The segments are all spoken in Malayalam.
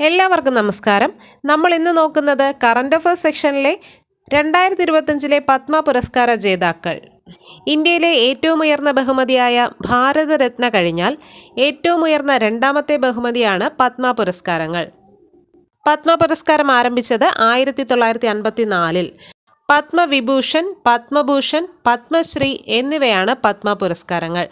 എല്ലാവർക്കും നമസ്കാരം. നമ്മൾ ഇന്ന് നോക്കുന്നത് കറണ്ട് അഫയേഴ്സ് സെക്ഷനിലെ രണ്ടായിരത്തി ഇരുപത്തഞ്ചിലെ പത്മ പുരസ്കാര ജേതാക്കൾ. ഇന്ത്യയിലെ ഏറ്റവും ഉയർന്ന ബഹുമതിയായ ഭാരതരത്ന കഴിഞ്ഞാൽ ഏറ്റവും ഉയർന്ന രണ്ടാമത്തെ ബഹുമതിയാണ് പത്മ പുരസ്കാരങ്ങൾ. പത്മ പുരസ്കാരം ആരംഭിച്ചത് ആയിരത്തി തൊള്ളായിരത്തി അൻപത്തി നാലിൽ പത്മവിഭൂഷൺ പത്മഭൂഷൺ പത്മശ്രീ എന്നിവയാണ് പത്മ പുരസ്കാരങ്ങൾ.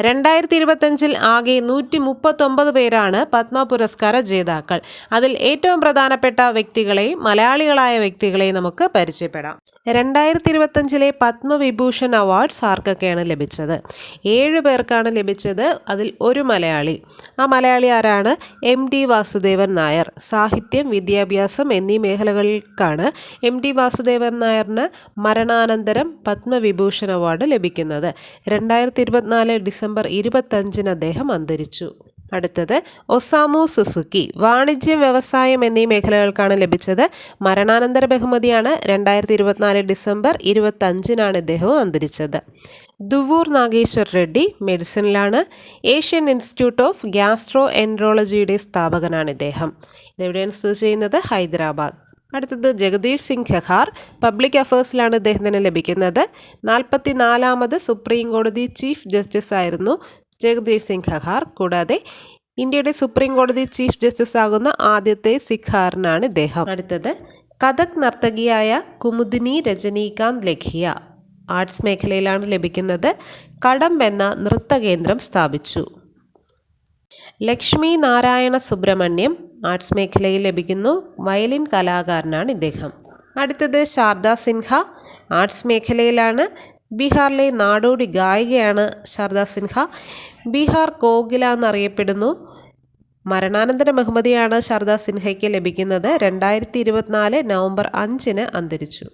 രണ്ടായിരത്തി ഇരുപത്തഞ്ചിൽ ആകെ നൂറ്റി മുപ്പത്തൊമ്പത് പേരാണ് പത്മ പുരസ്കാര ജേതാക്കൾ. അതിൽ ഏറ്റവും പ്രധാനപ്പെട്ട വ്യക്തികളെയും മലയാളികളായ വ്യക്തികളെയും നമുക്ക് പരിചയപ്പെടാം. രണ്ടായിരത്തി ഇരുപത്തഞ്ചിലെ പത്മവിഭൂഷൺ അവാർഡ്സ് ആർക്കൊക്കെയാണ് ലഭിച്ചത്? ഏഴ് പേർക്കാണ് ലഭിച്ചത് അതിൽ ഒരു മലയാളി. ആ മലയാളി ആരാണ്? M D Vasudevan Nair. സാഹിത്യം വിദ്യാഭ്യാസം എന്നീ മേഖലകൾക്കാണ് എം ഡി വാസുദേവൻ നായറിന് മരണാനന്തരം പത്മവിഭൂഷൺ അവാർഡ് ലഭിക്കുന്നത്. രണ്ടായിരത്തി ഇരുപത്തിനാല് ഡിസംബർ ഇരുപത്തഞ്ചിന് അദ്ദേഹം അന്തരിച്ചു. അടുത്തത് ഒസാമു സുസുക്കി വാണിജ്യ വ്യവസായം എന്നീ മേഖലകൾക്കാണ് ലഭിച്ചത്. മരണാനന്തര ബഹുമതിയാണ് രണ്ടായിരത്തി ഇരുപത്തിനാല് ഡിസംബർ ഇരുപത്തഞ്ചിനാണ് ഇദ്ദേഹവും അന്തരിച്ചത്. ദുവൂർ നാഗേശ്വർ റെഡ്ഡി മെഡിസിനിലാണ്. ഏഷ്യൻ ഇൻസ്റ്റിറ്റ്യൂട്ട് ഓഫ് ഗ്യാസ്ട്രോ എൻട്രോളജിയുടെ സ്ഥാപകനാണ് ഇദ്ദേഹം. ഇതെവിടെയാണ് സ്ഥിതി ചെയ്യുന്നത്? ഹൈദരാബാദ്. അടുത്തത് ജഗദീഷ് സിംഗ് ഖഹാർ. പബ്ലിക് അഫേഴ്സിലാണ് ഇദ്ദേഹത്തിന് ലഭിക്കുന്നത്. നാൽപ്പത്തി നാലാമത് സുപ്രീം കോടതി ചീഫ് ജസ്റ്റിസ് ആയിരുന്നു ജഗദീഷ് സിംഗ് ഖഹാർ. കൂടാതെ ഇന്ത്യയുടെ സുപ്രീം കോടതി ചീഫ് ജസ്റ്റിസ് ആകുന്ന ആദ്യത്തെ സിഖാറിനാണ് ഇദ്ദേഹം. അടുത്തത് കഥക് നർത്തകിയായ കുമുദിനി രജനീകാന്ത് ലഖിയ ആർട്സ് മേഖലയിലാണ് ലഭിക്കുന്നത്. കടം എന്ന നൃത്തകേന്ദ്രം സ്ഥാപിച്ചു. ലക്ഷ്മി നാരായണ സുബ്രഹ്മണ്യം ആർട്സ് മേഖലയിൽ ലഭിക്കുന്നു. വയലിൻ കലാകാരനാണ് ഇദ്ദേഹം. അടുത്തത് ശാരദ സിൻഹ ആർട്സ് മേഖലയിലാണ്. ബീഹാറിലെ നാടോടി ഗായികയാണ് ശാരദ സിൻഹ. ബീഹാർ കോകില എന്നറിയപ്പെടുന്നു. മരണാനന്തര ബഹുമതിയാണ് ശാരദ സിൻഹയ്ക്ക് ലഭിക്കുന്നത്. രണ്ടായിരത്തി ഇരുപത്തിനാല് നവംബർ അഞ്ചിന് അന്തരിച്ചു.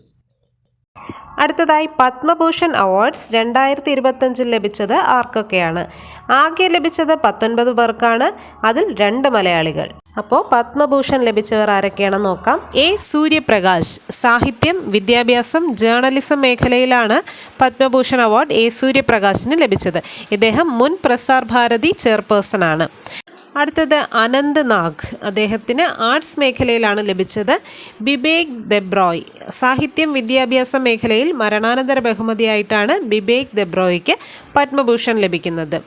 അടുത്തതായി പത്മഭൂഷൺ അവാർഡ്സ് രണ്ടായിരത്തി ഇരുപത്തഞ്ചിൽ ലഭിച്ചത് ആർക്കൊക്കെയാണ്? ആകെ ലഭിച്ചത് പത്തൊൻപത് പേർക്കാണ്. അതിൽ രണ്ട് മലയാളികൾ. അപ്പോൾ പത്മഭൂഷൺ ലഭിച്ചവർ ആരൊക്കെയാണെന്ന് നോക്കാം. എ സൂര്യപ്രകാശ് സാഹിത്യം വിദ്യാഭ്യാസം ജേർണലിസം മേഖലയിലാണ് പത്മഭൂഷൺ അവാർഡ് എ സൂര്യപ്രകാശിന് ലഭിച്ചത്. ഇദ്ദേഹം മുൻ പ്രസാർ ഭാരതി ചെയർപേഴ്സൺ ആണ്. അടുത്തത് അനന്ത് നാഗ് അദ്ദേഹത്തിന് ആർട്സ് മേഖലയിലാണ് ലഭിച്ചത്. ബിബേക് ദെബ്രോയ്. സാഹിത്യം വിദ്യാഭ്യാസ മേഖലയിൽ മരണാനന്തര ബഹുമതിയായിട്ടാണ് ബിബേക് ദെബ്രോയ്ക്ക് പത്മഭൂഷൺ ലഭിക്കുന്നത്.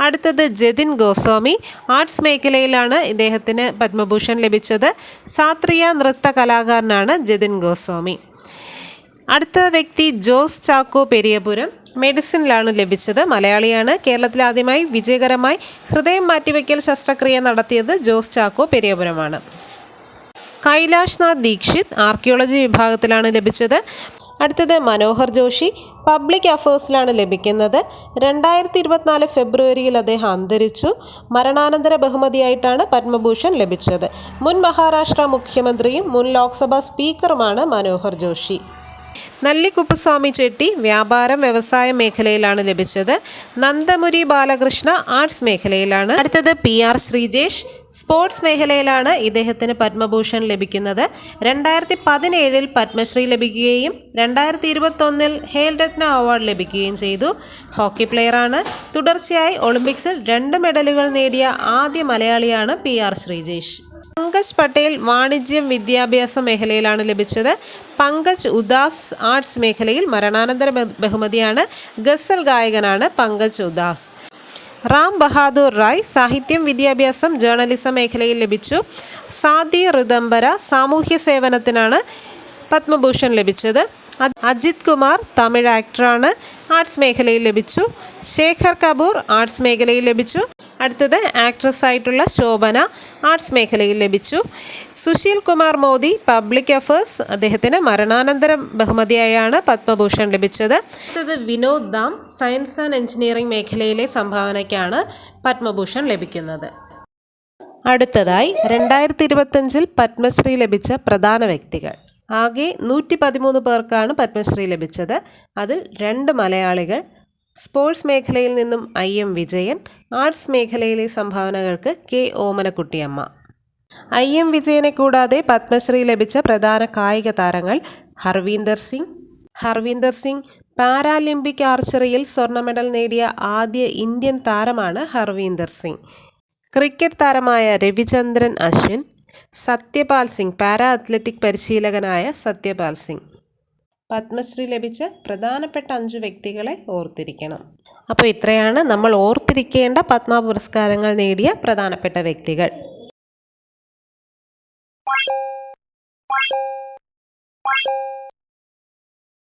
അടുത്തത് ജതിൻ ഗോസ്വാമി. ആർട്സ് മേഖലയിലാണ് ഇദ്ദേഹത്തിന് പത്മഭൂഷൺ ലഭിച്ചത്. സാത്രിയ നൃത്ത കലാകാരനാണ് ജതിൻ ഗോസ്വാമി. അടുത്ത വ്യക്തി ജോസ് ചാക്കോ പെരിയപുരം. മെഡിസിനിലാണ് ലഭിച്ചത്. മലയാളിയാണ്. കേരളത്തിൽ ആദ്യമായി വിജയകരമായി ഹൃദയം മാറ്റിവെക്കൽ ശസ്ത്രക്രിയ നടത്തിയത് ജോസ് ചാക്കോ പെരിയപുരമാണ്. കൈലാഷ്നാഥ് ദീക്ഷിത് ആർക്കിയോളജി വിഭാഗത്തിലാണ് ലഭിച്ചത്. അടുത്തത് മനോഹർ ജോഷി പബ്ലിക് അഫേഴ്സിലാണ് ലഭിക്കുന്നത്. രണ്ടായിരത്തി ഇരുപത്തിനാല് ഫെബ്രുവരിയിൽ അദ്ദേഹം അന്തരിച്ചു. മരണാനന്തര ബഹുമതിയായിട്ടാണ് പത്മഭൂഷൺ ലഭിച്ചത്. മുൻ മഹാരാഷ്ട്ര മുഖ്യമന്ത്രിയും മുൻ ലോക്സഭാ സ്പീക്കറുമാണ് മനോഹർ ജോഷി. നല്ലിക്കുപ്പസ്വാമി ചെട്ടി വ്യാപാരം വ്യവസായ മേഖലയിലാണ് ലഭിച്ചത്. നന്ദമുരി ബാലകൃഷ്ണ ആർട്സ് മേഖലയിലാണ്. അടുത്തത് പി ആർ ശ്രീജേഷ് സ്പോർട്സ് മേഖലയിലാണ് ഇദ്ദേഹത്തിന് പത്മഭൂഷൺ ലഭിക്കുന്നത്. രണ്ടായിരത്തി പതിനേഴിൽ പത്മശ്രീ ലഭിക്കുകയും രണ്ടായിരത്തി ഇരുപത്തൊന്നിൽ ഹേൽ രത്ന അവാർഡ് ലഭിക്കുകയും ചെയ്തു. ഹോക്കി പ്ലെയറാണ്. തുടർച്ചയായി ഒളിമ്പിക്സിൽ രണ്ട് മെഡലുകൾ നേടിയ ആദ്യ മലയാളിയാണ് പി ആർ ശ്രീജേഷ്. പങ്കജ് പട്ടേൽ വാണിജ്യം വിദ്യാഭ്യാസ മേഖലയിലാണ് ലഭിച്ചത്. പങ്കജ് ഉദാസ് ആർട്സ് മേഖലയിൽ മരണാനന്തര ബഹുമതിയാണ്. ഗസൽ ഗായകനാണ് പങ്കജ് ഉദാസ്. റാം ബഹാദൂർ റായ് സാഹിത്യം വിദ്യാഭ്യാസം ജേർണലിസം മേഖലയിൽ ലഭിച്ചു. സാദി ഋതംബര സാമൂഹ്യ സേവനത്തിനാണ് പത്മഭൂഷൺ ലഭിച്ചത്. അജിത് കുമാർ തമിഴ് ആക്ടറാണ് ആർട്സ് മേഖലയിൽ ലഭിച്ചു. ശേഖർ കപൂർ ആർട്സ് മേഖലയിൽ ലഭിച്ചു. അടുത്തത് ആക്ട്രസ് ആയിട്ടുള്ള ശോഭന ആർട്സ് മേഖലയിൽ ലഭിച്ചു. സുശീൽ കുമാർ മോദി പബ്ലിക് അഫേഴ്സ് അദ്ദേഹത്തിന് മരണാനന്തര ബഹുമതിയായാണ് പത്മഭൂഷൺ ലഭിച്ചത്. അടുത്തത് Vinod Dham science and engineering മേഖലയിലെ സംഭാവനയ്ക്കാണ് പത്മഭൂഷൺ ലഭിക്കുന്നത്. അടുത്തതായി രണ്ടായിരത്തി ഇരുപത്തഞ്ചിൽ പത്മശ്രീ ലഭിച്ച പ്രധാന വ്യക്തികൾ. ആകെ നൂറ്റി പതിമൂന്ന് പേർക്കാണ് പത്മശ്രീ ലഭിച്ചത്. അതിൽ രണ്ട് മലയാളികൾ സ്പോർട്സ് മേഖലയിൽ നിന്നും ഐ എം വിജയൻ ആർട്സ് മേഖലയിലെ സംഭാവനകൾക്ക് കെ ഓമനക്കുട്ടിയമ്മ. ഐ എം വിജയനെ കൂടാതെ പത്മശ്രീ ലഭിച്ച പ്രധാന കായിക താരങ്ങൾ ഹർവീന്ദർ സിംഗ്. ഹർവീന്ദർ സിംഗ് പാരാലിമ്പിക് ആർച്ചറിയിൽ സ്വർണ മെഡൽ നേടിയ ആദ്യ ഇന്ത്യൻ താരമാണ് ഹർവീന്ദർ സിംഗ്. ക്രിക്കറ്റ് താരമായ രവിചന്ദ്രൻ അശ്വിൻ സത്യപാൽ സിംഗ് പാരാ അത്ലറ്റിക് പരിശീലകനായ സത്യപാൽ സിംഗ്. പത്മശ്രീ ലഭിച്ച പ്രധാനപ്പെട്ട അഞ്ച് വ്യക്തികളെ ഓർത്തിരിക്കണം. അപ്പോൾ ഇത്രയാണ് നമ്മൾ ഓർത്തിരിക്കേണ്ട പത്മ പുരസ്കാരങ്ങൾ നേടിയ പ്രധാനപ്പെട്ട വ്യക്തികൾ.